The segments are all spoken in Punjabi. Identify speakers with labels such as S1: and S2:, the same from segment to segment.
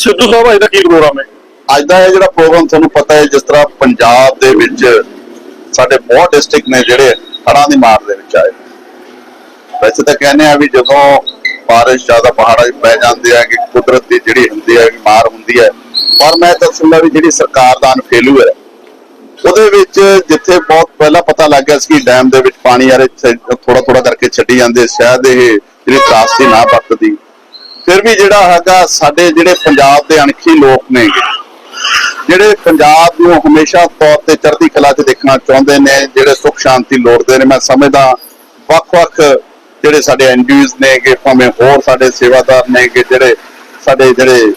S1: ਸਿੱਧੂ ਸਾਹਿਬ, ਅੱਜ ਦਾ ਕੀ ਪ੍ਰੋਗਰਾਮ ਹੈ?
S2: ਅੱਜ ਦਾ ਇਹ ਜਿਹੜਾ ਪ੍ਰੋਗਰਾਮ ਤੁਹਾਨੂੰ ਪਤਾ ਹੈ, ਜਿਸ ਤਰ੍ਹਾਂ ਪੰਜਾਬ ਦੇ ਵਿੱਚ ਸਾਡੇ ਬਹੁਤ ਡਿਸਟ੍ਰਿਕਟ ਨੇ ਜਿਹੜੇ ਹੜ੍ਹਾਂ ਦੀ ਮਾਰ ਦੇ ਵਿੱਚ ਆਏ। ਵੈਸੇ ਤਾਂ ਕਹਿੰਦੇ ਆ ਵੀ ਜਦੋਂ ਬਾਰਿਸ਼ ਜ਼ਿਆਦਾ ਪਹਾੜਾਂ 'ਚ ਪੈ ਜਾਂਦੀ ਹੈ, ਕਿ ਕੁਦਰਤ ਦੀ ਜਿਹੜੀ ਹੁੰਦੀ ਹੈ, ਮਾਰ ਹੁੰਦੀ ਹੈ। ਪਰ ਮੈਂ ਦੱਸੂੰਗਾ ਵੀ ਜਿਹੜੀ ਸਰਕਾਰ ਦਾ ਅਨਫੇਲੂ ਹੈ, ਉਹਦੇ ਵਿੱਚ ਜਿੱਥੇ ਬਹੁਤ ਪਹਿਲਾਂ ਪਤਾ ਲੱਗ ਗਿਆ ਸੀ ਕਿ ਡੈਮ ਦੇ ਵਿੱਚ ਪਾਣੀ ਯਾਰ ਥੋੜਾ ਥੋੜਾ ਕਰਕੇ ਛੱਡੀ ਜਾਂਦੇ ਸ਼ਾਇਦ ਇਹ ਜਿਹੜੀ ਤਰਾਸਦੀ ਨਾ ਵਰਤਦੀ। ਫਿਰ ਵੀ ਜਿਹੜਾ ਹੈਗਾ ਸਾਡੇ ਜਿਹੜੇ ਪੰਜਾਬ ਦੇ ਅਣਖੀ ਲੋਕ ਨੇ, ਜਿਹੜੇ ਪੰਜਾਬ ਨੂੰ ਹਮੇਸ਼ਾ ਤੌਰ ਤੇ ਚੜ੍ਹਦੀ ਕਲਾ 'ਚ ਦੇਖਣਾ ਚਾਹੁੰਦੇ ਨੇ, ਜਿਹੜੇ ਸੁਖ ਸ਼ਾਂਤੀ ਲੋੜਦੇ ਨੇ, ਮੈਂ ਸਮਝਦਾ ਵੱਖ-ਵੱਖ ਜਿਹੜੇ ਸਾਡੇ ਐਨਜੀਓਜ਼ ਨੇ ਕਿ ਭਾਵੇਂ ਹੋਰ ਸਾਡੇ ਸੇਵਾਦਾਰ ਨੇ ਕਿ ਜਿਹੜੇ ਸਾਡੇ ਜਿਹੜੇ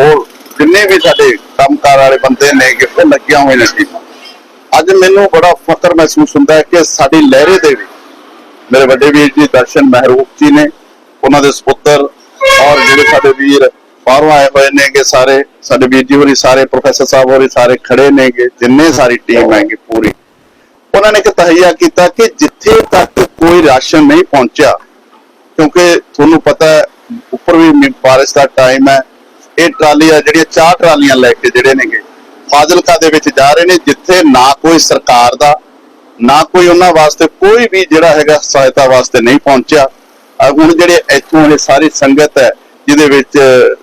S2: ਹੋਰ ਜਿੰਨੇ ਵੀ ਸਾਡੇ ਕੰਮਕਾਰ ਵਾਲੇ ਬੰਦੇ ਨੇ ਕਿ ਉਹ ਲੱਗਿਆ ਹੋਏ ਨੇ ਅੱਜ ਮੈਨੂੰ ਬੜਾ ਫਖਰ ਮਹਿਸੂਸ ਹੁੰਦਾ ਹੈ ਕਿ ਸਾਡੀ ਲਹਿਰੇ ਦੇ ਵੀ ਮੇਰੇ ਵੱਡੇ ਵੀਰ ਜੀ ਦਰਸ਼ਨ ਮਹਿਰੂਪ ਜੀ ਨੇ, ਉਹਨਾਂ ਦੇ ਸੁਪੁੱਤਰ ਔਰ ਜਿਹੜੇ ਸਾਡੇ ਵੀਰ ਬਾਹਰੋਂ ਆਏ ਹੋਏ ਨੇ ਸਾਰੇ, ਸਾਡੇ ਵੀਰ ਜੀ ਹੋਰੀ ਸਾਰੇ, ਪ੍ਰੋਫੈਸਰ ਸਾਹਿਬ ਹੋਰੀ ਸਾਰੇ ਖੜੇ ਨੇ ਜਿੰਨੇ ਸਾਰੀ ਟੀਮ ਹੈਗੀ ਪੂਰੀ। ਉਹਨਾਂ ਨੇ ਇੱਕ ਤਹਈਆ ਕੀਤਾ ਕਿ ਜਿੱਥੇ ਤੱਕ ਕੋਈ ਰਾਸ਼ਨ ਨਹੀਂ ਪਹੁੰਚਿਆ, ਕਿਉਂਕਿ ਤੁਹਾਨੂੰ ਪਤਾ ਉੱਪਰ ਵੀ ਬਾਰਿਸ਼ ਦਾ ਟਾਈਮ ਹੈ, ਇਹ ਟਰਾਲੀਆਂ ਜਿਹੜੀਆਂ ਚਾਰ ਟਰਾਲੀਆਂ ਲੈ ਕੇ ਜਿਹੜੇ ਨੇਗੇ, ਫਾਜ਼ਿਲਕਾ ਦੇ ਵਿੱਚ ਜਾ ਰਹੇ ਨੇ, ਜਿੱਥੇ ਨਾ ਕੋਈ ਸਰਕਾਰ ਦਾ, ਨਾ ਕੋਈ ਉਹਨਾਂ ਵਾਸਤੇ ਕੋਈ ਵੀ ਜਿਹੜਾ ਹੈਗਾ ਸਹਾਇਤਾ ਵਾਸਤੇ ਨਹੀਂ ਪਹੁੰਚਿਆ। ਹੁਣ ਜਿਹੜੇ ਇੱਥੋਂ ਇਹ ਸਾਰੀ ਸੰਗਤ ਹੈ, ਜਿਹਦੇ ਵਿੱਚ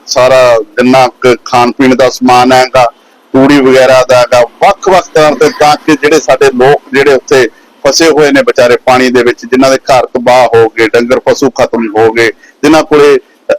S2: ਸਾਰਾ ਜਿੰਨਾ ਖਾਣ ਪੀਣ ਦਾ ਸਮਾਨ ਹੈਗਾ, ਤੂੜੀ ਵਗੈਰਾ ਦਾ ਹੈਗਾ, ਵੱਖ-ਵੱਖ ਤਰ੍ਹਾਂ ਦੇ ਤਾਂ ਕਿ ਜਿਹੜੇ ਸਾਡੇ ਲੋਕ ਜਿਹੜੇ ਉੱਥੇ ਫਸੇ ਹੋਏ ਨੇ ਵਿਚਾਰੇ ਪਾਣੀ ਦੇ ਵਿੱਚ, ਜਿਨ੍ਹਾਂ ਦੇ ਘਰ ਤਬਾਹ ਹੋ ਗਏ, ਡੰਗਰ ਪਸ਼ੂ ਖਤਮ ਹੋ ਗਏ, ਜਿਨ੍ਹਾਂ ਕੋਲੇ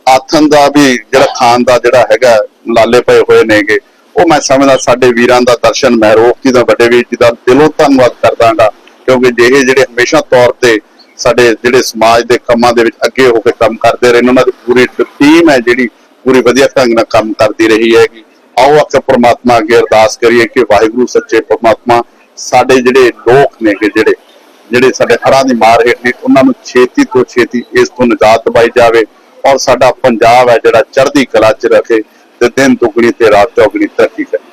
S2: ਆਥਨ ਦਾ ਵੀ ਜਿਹੜਾ ਖਾਣ ਦਾ ਜਿਹੜਾ ਹੈਗਾ, ਲਾਲੇ ਪਏ ਹੋਏ ਨੇਗੇ, ਉਹ ਮੈਂ ਸਮਝਦਾ ਸਾਡੇ ਵੀਰਾਂ ਦਾ ਦਰਸ਼ਨ ਮਹਿਰੋਕ ਜੀ ਦਾ ਵੱਡੇ ਵੀਰ ਜੀ ਦਾ ਦਿਲੋਂ ਧੰਨਵਾਦ ਕਰਦਾਗਾ ਕਿਉਂਕਿ ਜਿਹੇ ਜਿਹੜੇ ਹਮੇਸ਼ਾ ਤੌਰ ਤੇ ਸਾਡੇ ਜਿਹੜੇ ਸਮਾਜ ਦੇ ਕੰਮਾਂ ਦੇ ਵਿੱਚ ਅੱਗੇ ਹੋ ਕੇ ਕੰਮ ਕਰਦੇ ਰਹੇ ਨੇ, ਉਹਨਾਂ ਦੀ ਪੂਰੀ ਟੀਮ ਹੈ ਜਿਹੜੀ ਪੂਰੀ ਵਧੀਆ ਢੰਗ ਨਾਲ ਕੰਮ ਕਰਦੀ ਰਹੀ ਹੈਗੀ। ਆਓ ਆਪਾਂ ਪ੍ਰਮਾਤਮਾ ਅੱਗੇ ਅਰਦਾਸ ਕਰੀਏ ਕਿ ਵਾਹਿਗੁਰੂ ਸੱਚੇ ਪ੍ਰਮਾਤਮਾ ਸਾਡੇ ਜਿਹੜੇ ਲੋਕ ਨੇ ਕਿ ਜਿਹੜੇ ਜਿਹੜੇ ਸਾਡੇ ਹੜ੍ਹਾਂ ਦੀ ਮਾਰ ਹੇਠ ਨੇ, ਉਹਨਾਂ ਨੂੰ ਛੇਤੀ ਤੋਂ ਛੇਤੀ ਇਸ ਤੋਂ ਨਜਾਤ ਦਿਵਾਈ ਜਾਵੇ ਔਰ ਸਾਡਾ ਪੰਜਾਬ ਹੈ ਜਿਹੜਾ ਚੜ੍ਹਦੀ ਕਲਾ 'ਚ ਰੱਖੇ ਤੇ ਦਿਨ ਦੁਗਣੀ ਤੇ ਰਾਤ ਚੌਗਣੀ ਤਰੱਕੀ ਕਰੇ